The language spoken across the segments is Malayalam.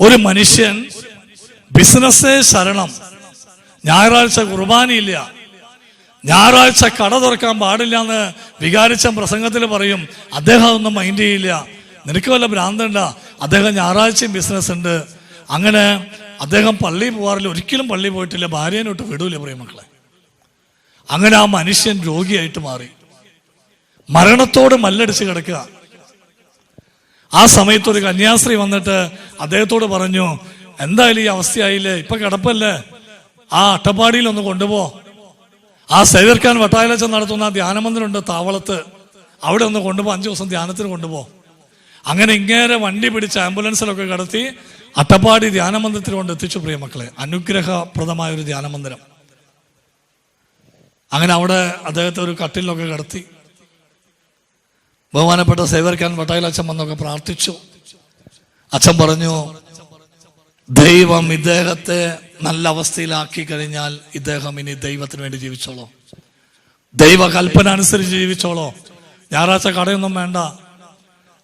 ഒരു മനുഷ്യൻ ബിസിനസ്സേ ശരണം. ഞായറാഴ്ച കുർബാനയില്ല. ഞായറാഴ്ച കട തുറക്കാൻ പാടില്ല എന്ന് വികാരിച്ച പ്രസംഗത്തിൽ പറയും. അദ്ദേഹം അതൊന്നും മൈൻഡ് ചെയ്യില്ല. നിനക്ക് വല്ല ഭ്രാന്തണ്ട? അദ്ദേഹം ഞായറാഴ്ചയും ബിസിനസ് ഉണ്ട്. അങ്ങനെ അദ്ദേഹം പള്ളി പോകാറില്ല ഒരിക്കലും പള്ളി പോയിട്ടില്ല. ഭാര്യനോട്ട് വിടൂല പ്രിയമക്കളെ അങ്ങനെ ആ മനുഷ്യൻ രോഗിയായിട്ട് മാറി. മരണത്തോട് മല്ലടിച്ച് കിടക്കുക. ആ സമയത്ത് ഒരു കന്യാസ്ത്രീ വന്നിട്ട് അദ്ദേഹത്തോട് പറഞ്ഞു എന്തായാലും ഈ അവസ്ഥയായില്ലേ? ഇപ്പൊ കിടപ്പല്ലേ? ആ അട്ടപ്പാടിയിൽ ഒന്ന് കൊണ്ടുപോ. ആ സേവർക്കാൻ വട്ടായലച്ച നടത്തുന്ന ധ്യാനമന്ദിരുണ്ട് താവളത്ത്. അവിടെ ഒന്ന് കൊണ്ടുപോ അഞ്ചു ദിവസം ധ്യാനത്തിന് കൊണ്ടുപോ. അങ്ങനെ ഇങ്ങേരെ വണ്ടി പിടിച്ച് ആംബുലൻസിലൊക്കെ കടത്തി അട്ടപ്പാടി ധ്യാനമന്ദിരത്തിൽ കൊണ്ട് എത്തിച്ചു പ്രിയ മക്കളെ. അനുഗ്രഹപ്രദമായ ഒരു ധ്യാനമന്ദിരം. അങ്ങനെ അവിടെ അദ്ദേഹത്തെ ഒരു കട്ടിലൊക്കെ കടത്തി. ബഹുമാനപ്പെട്ട സേവർക്കാൻ വട്ടായിൽ അച്ഛൻ വന്നൊക്കെ പ്രാർത്ഥിച്ചു. അച്ഛൻ പറഞ്ഞു ദൈവം ഇദ്ദേഹത്തെ നല്ല അവസ്ഥയിലാക്കി കഴിഞ്ഞാൽ ഇദ്ദേഹം ഇനി ദൈവത്തിന് വേണ്ടി ജീവിച്ചോളോ. ദൈവകൽപ്പന അനുസരിച്ച് ജീവിച്ചോളോ. ഞായറാഴ്ച കടയൊന്നും വേണ്ട.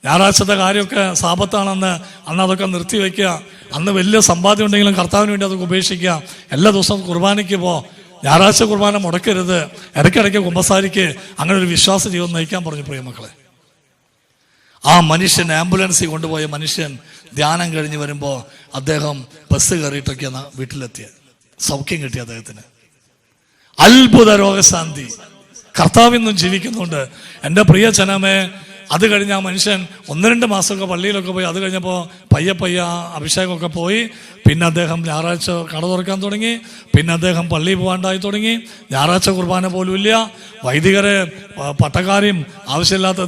ഞായറാഴ്ചത്തെ കാര്യമൊക്കെ സാപത്താണെന്ന് അന്ന് അതൊക്കെ നിർത്തിവെക്കുക അന്ന് വലിയ സമ്പാദ്യം ഉണ്ടെങ്കിലും കർത്താവിന് വേണ്ടി അതൊക്കെ ഉപേക്ഷിക്കുക. എല്ലാ ദിവസവും കുർബാനയ്ക്ക് പോ. ഞായറാഴ്ച കുർബാന മുടക്കരുത്. ഇടയ്ക്കിടയ്ക്ക് കുമ്പസാരിക്ക്. അങ്ങനെ ഒരു വിശ്വാസ ജീവിതം നയിക്കാൻ പറഞ്ഞു പ്രിയമക്കളെ ആ മനുഷ്യൻ ആംബുലൻസിൽ കൊണ്ടുപോയ മനുഷ്യൻ ധ്യാനം കഴിഞ്ഞ് വരുമ്പോൾ അദ്ദേഹം ബസ് കയറിയിട്ടൊക്കെയാണ് വീട്ടിലെത്തിയ. സൗഖ്യം കിട്ടി അദ്ദേഹത്തിന്. അത്ഭുത രോഗശാന്തി. കർത്താവിന്നും ജീവിക്കുന്നുണ്ട്. എന്റെ പ്രിയ ജനമേ അത് കഴിഞ്ഞ് ആ മനുഷ്യൻ ഒന്ന് രണ്ട് മാസമൊക്കെ പള്ളിയിലൊക്കെ പോയി അത് കഴിഞ്ഞപ്പോൾ പയ്യെ പയ്യ അഭിഷേകമൊക്കെ പോയി. പിന്നെ അദ്ദേഹം ഞായറാഴ്ച കട തുറക്കാൻ തുടങ്ങി. പിന്നെ അദ്ദേഹം പള്ളിയിൽ പോകാണ്ടായി തുടങ്ങി. ഞായറാഴ്ച കുർബാന പോലും ഇല്ല. വൈദികരെ പട്ടക്കാരെയും ആവശ്യമില്ലാത്ത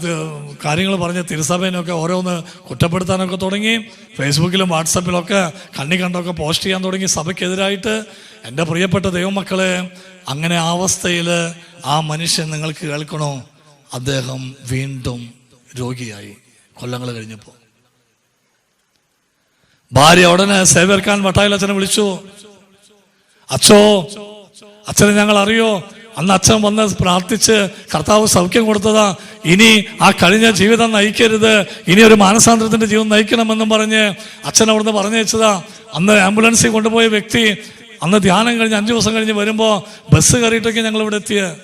കാര്യങ്ങൾ പറഞ്ഞ് തിരുസഭേനൊക്കെ ഓരോന്ന് കുറ്റപ്പെടുത്താനൊക്കെ തുടങ്ങി. ഫേസ്ബുക്കിലും വാട്സപ്പിലൊക്കെ കണ്ണി കണ്ടൊക്കെ പോസ്റ്റ് ചെയ്യാൻ തുടങ്ങി സഭയ്ക്കെതിരായിട്ട്. എന്റെ പ്രിയപ്പെട്ട ദൈവമക്കളെ അങ്ങനെ ആ അവസ്ഥയിൽ ആ മനുഷ്യൻ നിങ്ങൾക്ക് കേൾക്കണോ? അദ്ദേഹം വീണ്ടും രോഗിയായി. കൊല്ലങ്ങൾ കഴിഞ്ഞപ്പോൾ. ഭാര്യ ഉടനെ സേവർക്കാൻ വട്ടായിൽ അച്ഛനെ വിളിച്ചു. അച്ഛോ അച്ഛനെ ഞങ്ങൾ അറിയോ? അന്ന് അച്ഛൻ വന്ന് പ്രാർത്ഥിച്ച് കർത്താവ് സൗഖ്യം കൊടുത്തതാ. ഇനി ആ കഴിഞ്ഞ ജീവിതം നയിക്കരുത്. ഇനി ഒരു മാനസാന്തരത്തിന്റെ ജീവിതം നയിക്കണമെന്നും പറഞ്ഞ് അച്ഛൻ അവിടുന്ന് പറഞ്ഞു വെച്ചതാ അന്ന് ആംബുലൻസിൽ കൊണ്ടുപോയ വ്യക്തി അന്ന് ധ്യാനം കഴിഞ്ഞ് അഞ്ചു ദിവസം കഴിഞ്ഞ് വരുമ്പോ ബസ് കയറിയിട്ടൊക്കെ ഞങ്ങൾ ഇവിടെ എത്തിയ.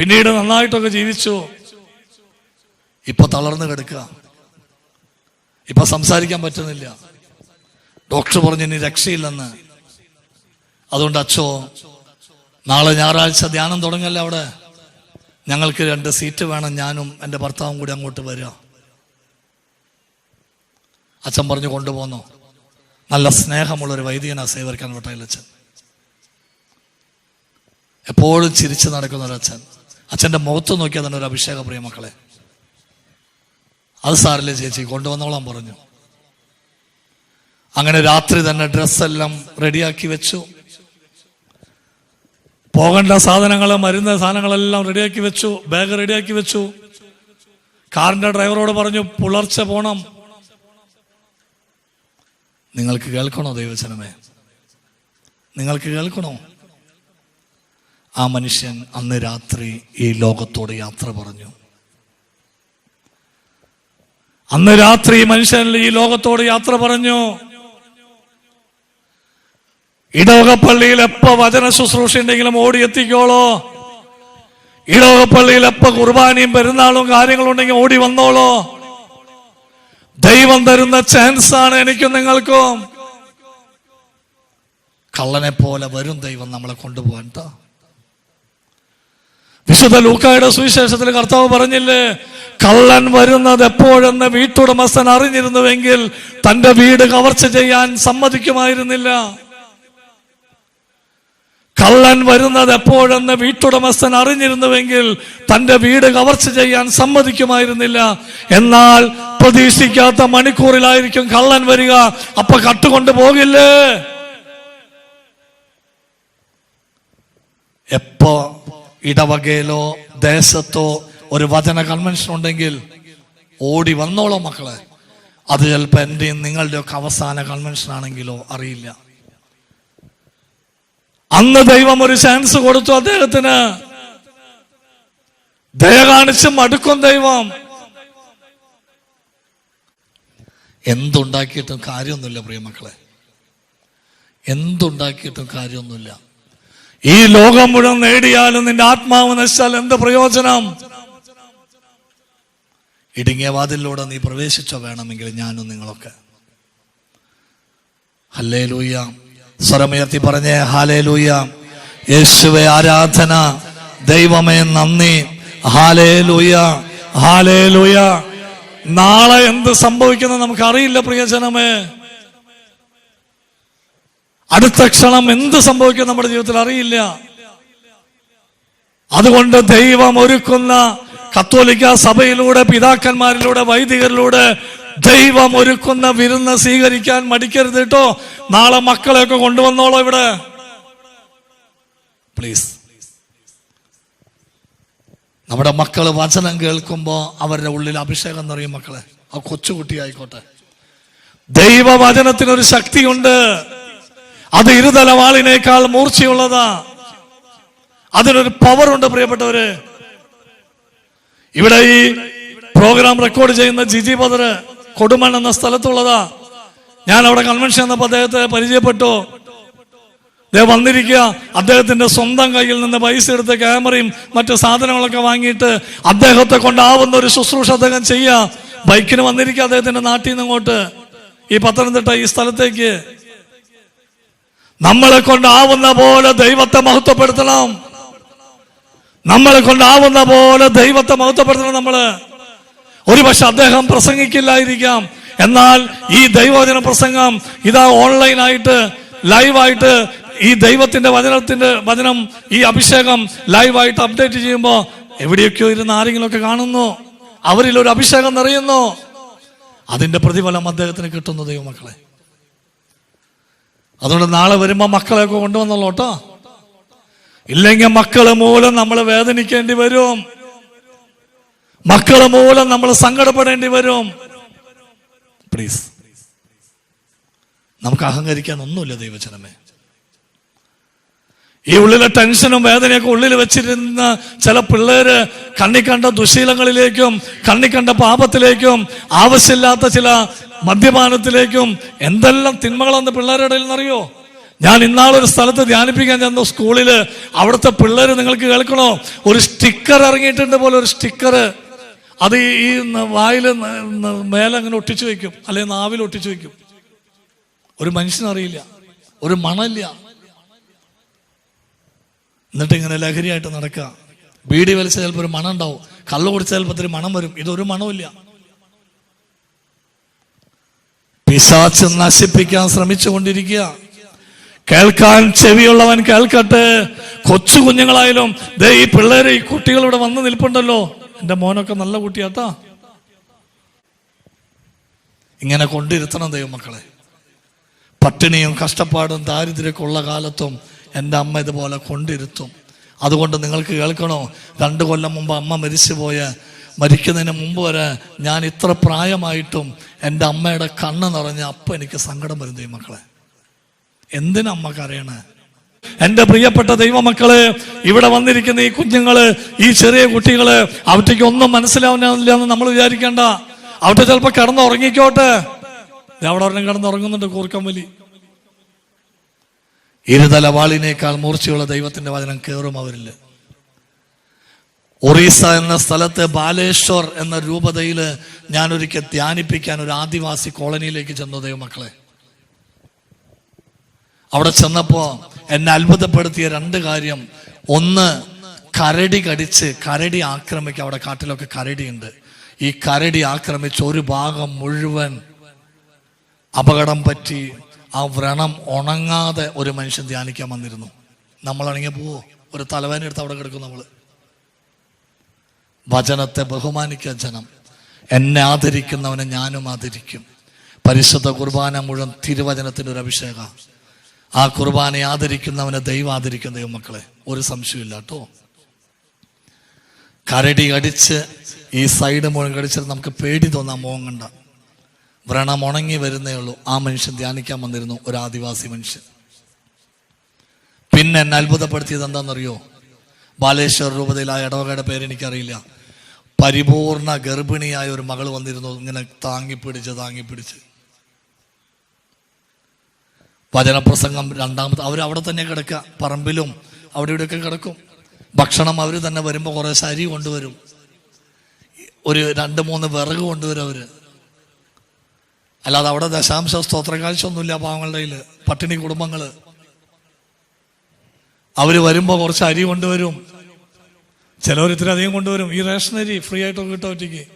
പിന്നീട് നന്നായിട്ടൊക്കെ ജീവിച്ചു. ഇപ്പൊ തളർന്നു കിടക്കുക. ഇപ്പൊ സംസാരിക്കാൻ പറ്റുന്നില്ല. ഡോക്ടർ പറഞ്ഞു ഇനി രക്ഷയില്ലെന്ന്. അതുകൊണ്ട് അച്ഛോ നാളെ ഞായറാഴ്ച ധ്യാനം തുടങ്ങല്ലേ അവിടെ? ഞങ്ങൾക്ക് രണ്ട് സീറ്റ് വേണം ഞാനും എന്റെ ഭർത്താവും കൂടി അങ്ങോട്ട് വരിക. അച്ഛൻ പറഞ്ഞു കൊണ്ടുപോന്നു. നല്ല സ്നേഹമുള്ളൊരു വൈദികനാ സേവർക്കാൻ വട്ടയിൽ അച്ഛൻ. എപ്പോഴും ചിരിച്ചു നടക്കുന്ന ഒരു അച്ഛൻ. അച്ഛന്റെ മുഖത്ത് നോക്കിയാൽ തന്നെ ഒരു അഭിഷേക പ്രിയ മക്കളെ. അത് സാറില്ലേ ചേച്ചി കൊണ്ടുവന്നോളാൻ പറഞ്ഞു. അങ്ങനെ രാത്രി തന്നെ ഡ്രസ്സെല്ലാം റെഡിയാക്കി വെച്ചു. പോകേണ്ട സാധനങ്ങൾ മരുന്ന് സാധനങ്ങളെല്ലാം റെഡിയാക്കി വെച്ചു ബാഗ് റെഡിയാക്കി വെച്ചു. കാറിന്റെ ഡ്രൈവറോട് പറഞ്ഞു പുലർച്ചെ പോണം. നിങ്ങൾക്ക് കേൾക്കണോ ദൈവജനമേ നിങ്ങൾക്ക് കേൾക്കണോ? ആ മനുഷ്യൻ അന്ന് രാത്രി ഈ ലോകത്തോട് യാത്ര പറഞ്ഞു. അന്ന് രാത്രി മനുഷ്യൻ ഈ ലോകത്തോട് യാത്ര പറഞ്ഞു. ഇടവകപ്പള്ളിയിൽ എപ്പോ വചന ശുശ്രൂഷ ഉണ്ടെങ്കിലും ഓടിയെത്തിക്കോളോ ഇടവകപ്പള്ളിയിൽ എപ്പോ കുർബാനയും പെരുന്നാളും കാര്യങ്ങളും ഉണ്ടെങ്കിൽ ഓടി വന്നോളോ. ദൈവം തരുന്ന ചാൻസ് ആണ് എനിക്കും നിങ്ങൾക്കും. കള്ളനെ പോലെ വരും ദൈവം നമ്മളെ കൊണ്ടുപോകാൻ ട്ടോ. വിശുദ്ധ ലൂക്കായുടെ സുവിശേഷത്തിൽ കർത്താവ് പറഞ്ഞില്ലേ കള്ളൻ വരുന്നത് എപ്പോഴെന്ന് വീട്ടുടമസ്ഥൻ അറിഞ്ഞിരുന്നുവെങ്കിൽ തന്റെ വീട് കവർച്ച ചെയ്യാൻ സമ്മതിക്കുമായിരുന്നില്ല. കള്ളൻ വരുന്നത് എപ്പോഴെന്ന് വീട്ടുടമസ്ഥൻ അറിഞ്ഞിരുന്നുവെങ്കിൽ തന്റെ വീട് കവർച്ച ചെയ്യാൻ സമ്മതിക്കുമായിരുന്നില്ല. എന്നാൽ പ്രതീക്ഷിക്കാത്ത മണിക്കൂറിലായിരിക്കും കള്ളൻ വരിക. അപ്പൊ കട്ടുകൊണ്ട് പോകില്ലേ? എപ്പോ ഇടവകയിലോ ദേശത്തോ ഒരു വചന കൺവെൻഷൻ ഉണ്ടെങ്കിൽ ഓടി വന്നോളോ മക്കളെ. അത് ചിലപ്പോ എന്റെയും നിങ്ങളുടെയൊക്കെ അവസാന കൺവെൻഷൻ ആണെങ്കിലോ അറിയില്ല. അന്ന് ദൈവം ഒരു ചാൻസ് കൊടുത്തു അദ്ദേഹത്തിന്. ദയ കാണിച്ച് മടുക്കും ദൈവം. എന്തുണ്ടാക്കിയിട്ടും കാര്യമൊന്നുമില്ല പ്രിയമക്കളെ എന്തുണ്ടാക്കിയിട്ടും കാര്യമൊന്നുമില്ല. ഈ ലോകം മുഴുവൻ നേടിയാലും നിന്റെ ആത്മാവ് നശിച്ചാൽ എന്ത് പ്രയോജനം? ഇടുങ്ങിയ വാതിലൂടെ നീ പ്രവേശിച്ചോ വേണമെങ്കിൽ ഞാനും നിങ്ങളൊക്കെ. ഹല്ലേ ലൂയ സ്വരമുയർത്തി പറഞ്ഞേ ഹാലേ ലൂയ യേശുവെ ആരാധന. ദൈവമേ നന്ദി. ഹാലേ ലൂയ ഹാലേ ലൂയ നാളെ എന്ത് സംഭവിക്കുന്നത് നമുക്കറിയില്ല പ്രിയജനമേ. അടുത്ത ക്ഷണം എന്ത് സംഭവിക്കും നമ്മുടെ ജീവിതത്തിൽ അറിയില്ല. അതുകൊണ്ട് ദൈവം ഒരുക്കുന്ന കത്തോലിക്ക സഭയിലൂടെ പിതാക്കന്മാരിലൂടെ വൈദികരിലൂടെ ദൈവം ഒരുക്കുന്ന വിരുന്ന് സ്വീകരിക്കാൻ മടിക്കരുത് കേട്ടോ. നാളെ മക്കളെയൊക്കെ കൊണ്ടുവന്നോളോ ഇവിടെ. പ്ലീസ് നമ്മുടെ മക്കൾ വചനം കേൾക്കുമ്പോൾ അവരുടെ ഉള്ളിൽ അഭിഷേകം നിറയും മക്കളെ. ആ കൊച്ചുകുട്ടി ആയിക്കോട്ടെ. ദൈവവചനത്തിനൊരു ശക്തിയുണ്ട്. അത് ഇരുതലവാളിനേക്കാൾ മൂർച്ചയുള്ളതാ. അതിനൊരു പവറുണ്ട് പ്രിയപ്പെട്ടവര്. ഇവിടെ ഈ പ്രോഗ്രാം റെക്കോർഡ് ചെയ്യുന്ന ജിജി ബദർ കൊടുമൺ എന്ന സ്ഥലത്തുള്ളതാ. ഞാൻ അവിടെ കൺവെൻഷൻ എന്നപ്പോ അദ്ദേഹത്തെ പരിചയപ്പെട്ടു. അദ്ദേഹം വന്നിരിക്കുക. അദ്ദേഹത്തിന്റെ സ്വന്തം കയ്യിൽ നിന്ന് പൈസ എടുത്ത് ക്യാമറയും മറ്റു സാധനങ്ങളൊക്കെ വാങ്ങിയിട്ട് അദ്ദേഹത്തെ കൊണ്ടാവുന്ന ഒരു ശുശ്രൂഷ അദ്ദേഹം ചെയ്യുക ബൈക്കിന് വന്നിരിക്കുക അദ്ദേഹത്തിന്റെ നാട്ടിൽ നിന്ന് ഇങ്ങോട്ട്. ഈ പത്തനംതിട്ട ഈ സ്ഥലത്തേക്ക്. നമ്മളെ കൊണ്ടാവുന്ന പോലെ ദൈവത്തെ മഹത്വപ്പെടുത്തണം. നമ്മളെ കൊണ്ടാവുന്ന പോലെ ദൈവത്തെ മഹത്വപ്പെടുത്തണം നമ്മൾ. ഒരുപക്ഷെ അദ്ദേഹം പ്രസംഗിക്കില്ലായിരിക്കാം. എന്നാൽ ഈ ദൈവവചന പ്രസംഗം ഇതാ ഓൺലൈനായിട്ട് ലൈവായിട്ട് ഈ ദൈവത്തിന്റെ വചനത്തിന്റെ വചനം ഈ അഭിഷേകം ലൈവായിട്ട് അപ്ഡേറ്റ് ചെയ്യുമ്പോൾ എവിടെയൊക്കെയോ ഇരുന്ന് ആരെങ്കിലുമൊക്കെ കാണുന്നു. അവരിൽ ഒരു അഭിഷേകം നിറയുന്നു. അതിന്റെ പ്രതിഫലം അദ്ദേഹത്തിന് കിട്ടുന്നു ദൈവമക്കളെ. അതുകൊണ്ട് നാളെ വരുമ്പോൾ മക്കളെയൊക്കെ കൊണ്ടുവന്നല്ലോ കേട്ടോ. ഇല്ലെങ്കിൽ മക്കൾ മൂലം നമ്മൾ വേദനിക്കേണ്ടി വരും. മക്കൾ മൂലം നമ്മൾ സങ്കടപ്പെടേണ്ടി വരും. പ്ലീസ് നമുക്ക് അഹങ്കരിക്കാൻ ഒന്നുമില്ല ദൈവജനമേ. ഈ ഉള്ളിലെ ടെൻഷനും വേദനയൊക്കെ ഉള്ളിൽ വെച്ചിരുന്ന ചില പിള്ളേര് കണ്ണിക്കണ്ട ദുശീലങ്ങളിലേക്കും കണ്ണിക്കണ്ട പാപത്തിലേക്കും ആവശ്യമില്ലാത്ത ചില മദ്യപാനത്തിലേക്കും എന്തെല്ലാം തിന്മകളെന്ന് പിള്ളേരുടെ ഇടയിൽ നിന്നറിയോ ഞാൻ ഇന്നാളൊരു സ്ഥലത്ത് ധ്യാനിപ്പിക്കാൻ ചെന്ന സ്കൂളിൽ. അവിടുത്തെ പിള്ളേര് നിങ്ങൾക്ക് കേൾക്കണോ? ഒരു സ്റ്റിക്കർ ഇറങ്ങിയിട്ടുണ്ട് പോലെ ഒരു സ്റ്റിക്കർ. അത് ഈ വായിൽ മേലെ അങ്ങനെ ഒട്ടിച്ചു വെക്കും. അല്ലെങ്കിൽ നാവിൽ ഒട്ടിച്ചു വെക്കും. ഒരു മനുഷ്യനറിയില്ല ഒരു മണമില്ല എന്നിട്ട് ഇങ്ങനെ ലഹരിയായിട്ട് നടക്കുക. ബീഡി വലിച്ച ചിലപ്പോൾ ഒരു മണം ഉണ്ടാവും. കള്ളു കുടിച്ച ചിലപ്പോൾ ഒരു മണം വരും. ഇതൊരു മണമില്ല പിശാച്ച് നശിപ്പിക്കാൻ ശ്രമിച്ചുകൊണ്ടിരിക്കുക. കേൾക്കാൻ ചെവിയുള്ളവൻ കേൾക്കട്ടെ. കൊച്ചു കുഞ്ഞുങ്ങളായാലും ദേ ഈ പിള്ളേര് ഈ കുട്ടികൾ ഇവിടെ വന്ന് നിൽപ്പുണ്ടല്ലോ. എന്റെ മോനൊക്കെ നല്ല കുട്ടിയാട്ടാ. ഇങ്ങനെ കൊണ്ടിരുത്തണം ദൈവമക്കളെ. പട്ടിണിയും കഷ്ടപ്പാടും ദാരിദ്ര്യമൊക്കെ ഉള്ള കാലത്തും എന്റെ അമ്മ ഇതുപോലെ കൊണ്ടിരുത്തും. അതുകൊണ്ട് നിങ്ങൾക്ക് കേൾക്കണോ? രണ്ട് കൊല്ലം മുമ്പ് അമ്മ മരിച്ചുപോയ മരിക്കുന്നതിന് മുമ്പ് വരെ ഞാൻ ഇത്ര പ്രായമായിട്ടും എന്റെ അമ്മയുടെ കണ്ണ് നിറഞ്ഞ അപ്പ എനിക്ക് സങ്കടം വരും ഈ മക്കളെ. എന്തിനമ്മ കരയണേ എന്റെ പ്രിയപ്പെട്ട ദൈവമക്കൾ ഇവിടെ വന്നിരിക്കുന്ന ഈ കുഞ്ഞുങ്ങൾ ഈ ചെറിയ കുട്ടികൾ അവറ്റയ്ക്ക് ഒന്നും മനസ്സിലാവുന്നില്ല എന്ന് നമ്മൾ വിചാരിക്കേണ്ട. അവിടെ ചിലപ്പോ കിടന്നുറങ്ങിക്കോട്ടെ. അവിടെ ഒരെണ്ണം കിടന്നുറങ്ങുന്നുണ്ട് കൂർക്കം വലി. ഇരുതലവാളിനേക്കാൾ മൂർച്ചയുള്ള ദൈവത്തിന്റെ വചനം കയറും അവരിൽ. ഒറീസ എന്ന സ്ഥലത്ത് ബാലേശ്വർ എന്ന രൂപതയിൽ ഞാൻ ഒരിക്കൽ ധ്യാനിപ്പിക്കാൻ ഒരു ആദിവാസി കോളനിയിലേക്ക് ചെന്നു ദൈവമക്കളെ. അവിടെ ചെന്നപ്പോ എന്നെ അത്ഭുതപ്പെടുത്തിയ രണ്ട് കാര്യം. ഒന്ന് കരടി കടിച്ച് കരടി ആക്രമിക്കുക അവിടെ കാട്ടിലൊക്കെ കരടിയുണ്ട്. ഈ കരടി ആക്രമിച്ച് ഒരു ഭാഗം മുഴുവൻ അപകടം പറ്റി ആ വ്രണം ഉണങ്ങാതെ ഒരു മനുഷ്യൻ ധ്യാനിക്കാൻ വന്നിരുന്നു. നമ്മളാണെങ്കിൽ പോവോ? ഒരു തലവേന എടുത്ത് അവിടെ കിടക്കും നമ്മൾ. വചനത്തെ ബഹുമാനിക്കുക ജനം. എന്നെ ആദരിക്കുന്നവനെ ഞാനും ആദരിക്കും. പരിശുദ്ധ കുർബാന മുഴുവൻ തിരുവചനത്തിന്റെ ഒരു അഭിഷേക. ആ കുർബാനയെ ആദരിക്കുന്നവനെ ദൈവം ആദരിക്കുന്ന ദൈവമക്കളെ ഒരു സംശയമില്ല കേട്ടോ. കരടി കടിച്ച് ഈ സൈഡ് മുഴുവൻ കടിച്ചിട്ട് നമുക്ക് പേടി തോന്നാം മോഹം കണ്ട. വ്രണം ഉണങ്ങി വരുന്നേ ഉള്ളൂ. ആ മനുഷ്യൻ ധ്യാനിക്കാൻ വന്നിരുന്നു ഒരു ആദിവാസി മനുഷ്യൻ. പിന്നെ എന്നെ അത്ഭുതപ്പെടുത്തിയത് എന്താണെന്നറിയോ? ബാലേശ്വർ രൂപതയിൽ ആ ഇടവകയുടെ പേര് എനിക്കറിയില്ല. പരിപൂർണ ഗർഭിണിയായ ഒരു മകൾ വന്നിരുന്നു ഇങ്ങനെ താങ്ങിപ്പിടിച്ച് താങ്ങിപ്പിടിച്ച്. വചനപ്രസംഗം രണ്ടാമത് അവർ അവിടെ തന്നെ കിടക്കുക പറമ്പിലും അവിടെ ഇവിടെയൊക്കെ കിടക്കും. ഭക്ഷണം അവർ തന്നെ വരുമ്പോൾ കുറേ സരി കൊണ്ടുവരും. ഒരു രണ്ട് മൂന്ന് വിറക് കൊണ്ടുവരും അവർ അല്ലാതെ അവിടെ ദശാംശ സ്തോത്രകാഴ്ച ഒന്നുമില്ല പാവങ്ങളുടെ പട്ടിണി കുടുംബങ്ങൾ. അവർ വരുമ്പോൾ കുറച്ച് അരി കൊണ്ടുവരും. ചിലവർ ഇത്തിരി അധികം കൊണ്ടുവരും. ഈ റേഷൻ അരി ഫ്രീ ആയിട്ടൊക്കെ കിട്ടും ഒറ്റയ്ക്ക്.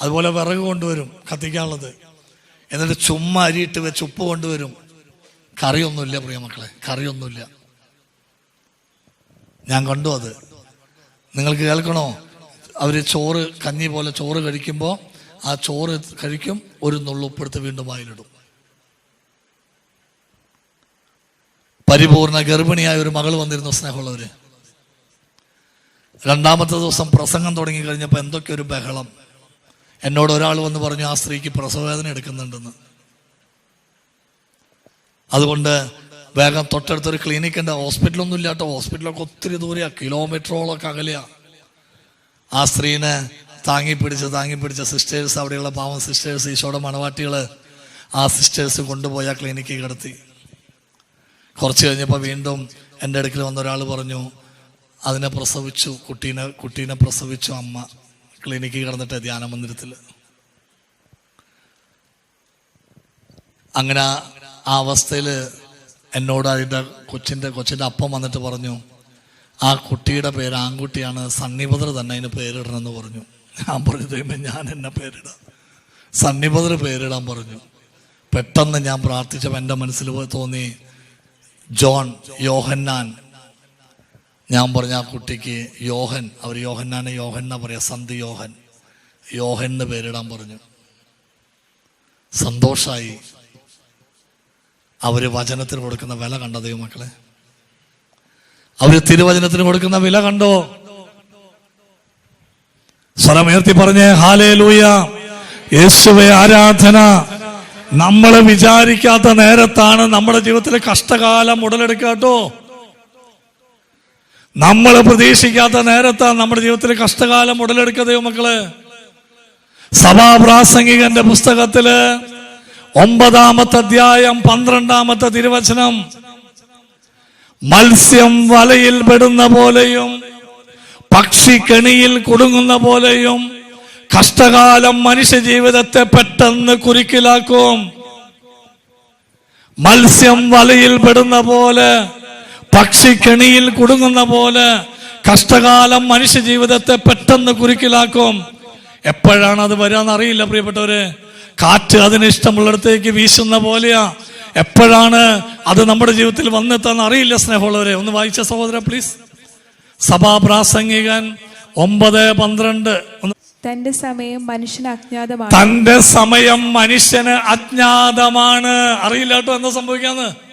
അതുപോലെ വിറക് കൊണ്ടുവരും കത്തിക്കാനുള്ളത്. എന്നിട്ട് ചുമ്മാ അരിയിട്ട് വെച്ച് ഉപ്പ് കൊണ്ടുവരും. കറിയൊന്നുമില്ല പ്രിയ മക്കളെ കറിയൊന്നുമില്ല. ഞാൻ കണ്ടു അത്. നിങ്ങൾക്ക് കേൾക്കണോ? അവർ ചോറ് കഞ്ഞി പോലെ ചോറ് കഴിക്കുമ്പോൾ ആ ചോറ് കഴിക്കും ഒരു നുള്ളുപ്പെടുത്ത് വീണ്ടും വായിലിടും. പരിപൂർണ ഗർഭിണിയായ ഒരു മകൾ വന്നിരുന്നു സ്നേഹമുള്ളവര്. രണ്ടാമത്തെ ദിവസം പ്രസംഗം തുടങ്ങി കഴിഞ്ഞപ്പോൾ എന്തൊക്കെ ഒരു ബഹളം. എന്നോട് ഒരാൾ വന്ന് പറഞ്ഞു ആ സ്ത്രീക്ക് പ്രസവവേദന എടുക്കുന്നുണ്ടെന്ന്. അതുകൊണ്ട് വേഗം തൊട്ടടുത്തൊരു ക്ലിനിക് ഉണ്ട്. ഹോസ്പിറ്റലൊന്നും ഇല്ലാട്ടോ. ഹോസ്പിറ്റലൊക്കെ ഒത്തിരി ദൂരെയാ. കിലോമീറ്ററോളൊക്കെ അകലെയാ. ആ സ്ത്രീനെ താങ്ങി പിടിച്ച് താങ്ങി പിടിച്ച സിസ്റ്റേഴ്സ് അവിടെയുള്ള പാവം സിസ്റ്റേഴ്സ് ഈശോടെ മണവാട്ടികൾ ആ സിസ്റ്റേഴ്സ് കൊണ്ടുപോയി ആ ക്ലിനിക്കിൽ കിടത്തി. കുറച്ച് കഴിഞ്ഞപ്പോൾ വീണ്ടും എന്റെ അടുക്കൽ വന്ന ഒരാൾ പറഞ്ഞു അതിനെ പ്രസവിച്ചു കുട്ടീനെ കുട്ടീനെ പ്രസവിച്ചു അമ്മ. ക്ലിനിക്കിൽ കിടന്നിട്ട് ധ്യാന മന്ദിരത്തിൽ. അങ്ങനെ ആ- അവസ്ഥയിൽ എന്നോട് അതിന്റെ കൊച്ചിന്റെ കൊച്ചിന്റെ അപ്പം വന്നിട്ട് പറഞ്ഞു ആ കുട്ടിയുടെ പേര് ആൺകുട്ടിയാണ് സണ്ണിപദർ തന്നെ അതിന് പേരിടണമെന്ന് പറഞ്ഞു. ഞാൻ പറഞ്ഞു ദൈവമേ ഞാൻ എന്നെ പേരിടാം. സണ്ണിപദർ പേരിടാൻ പറഞ്ഞു. പെട്ടെന്ന് ഞാൻ പ്രാർത്ഥിച്ചപ്പോൾ എന്റെ മനസ്സിൽ തോന്നി ജോൺ യോഹന്നാൻ. ഞാൻ പറഞ്ഞ ആ കുട്ടിക്ക് യോഹൻ അവർ യോഹന്നാനെ യോഹൻ എന്നാ പറയാ സന്ധി യോഹൻ. യോഹൻ എന്ന് പേരിടാൻ പറഞ്ഞു. സന്തോഷായി. അവർ വചനത്തിന് കൊടുക്കുന്ന വില കണ്ട ദൈവമക്കളെ? അവർ തിരുവചനത്തിന് കൊടുക്കുന്ന വില കണ്ടോ? സ്വരമേർത്തി പറഞ്ഞേ ഹാലേ ലൂയ യേശുവെ ആരാധന. നമ്മൾ വിചാരിക്കാത്ത നേരത്താണ് നമ്മുടെ ജീവിതത്തിലെ കഷ്ടകാലം ഉടലെടുക്കാട്ടോ നമ്മൾ പ്രതീക്ഷിക്കാത്ത നേരത്താണ് നമ്മുടെ ജീവിതത്തിലെ കഷ്ടകാലം ഉടലെടുക്കുക മക്കൾ. സഭാപ്രാസംഗികന്റെ പുസ്തകത്തിൽ ഒമ്പതാമത്തെ അധ്യായം പന്ത്രണ്ടാമത്തെ തിരുവചനം മത്സ്യം വലയിൽ പെടുന്ന പോലെയും പക്ഷി കെണിയിൽ കുടുങ്ങുന്ന പോലെയും കഷ്ടകാലം മനുഷ്യ ജീവിതത്തെ പെട്ടെന്ന് കുരുക്കിലാക്കും. മത്സ്യം വലയിൽ പെടുന്ന പോലെ പക്ഷി കെണിയിൽ കുടുങ്ങുന്ന പോലെ കഷ്ടകാലം മനുഷ്യ ജീവിതത്തെ പെട്ടെന്ന് കുരുക്കിലാക്കും. എപ്പോഴാണ് അത് വരാന്ന് അറിയില്ല പ്രിയപ്പെട്ടവര്. കാറ്റ് അതിന് ഇഷ്ടമുള്ളിടത്തേക്ക് വീശുന്ന പോലെയാ. എപ്പോഴാണ് അത് നമ്മുടെ ജീവിതത്തിൽ വന്നെത്താന്ന് അറിയില്ല സ്നേഹമുള്ളവരെ. ഒന്ന് വായിച്ച സഹോദര പ്ലീസ്. സഭാപ്രാസംഗികൻ ഒമ്പത് പന്ത്രണ്ട്. തന്റെ സമയം മനുഷ്യന് അജ്ഞാതമാണ്. തന്റെ സമയം മനുഷ്യന് അജ്ഞാതമാണ്. അറിയില്ല കേട്ടോ എന്താ സംഭവിക്കാന്ന്.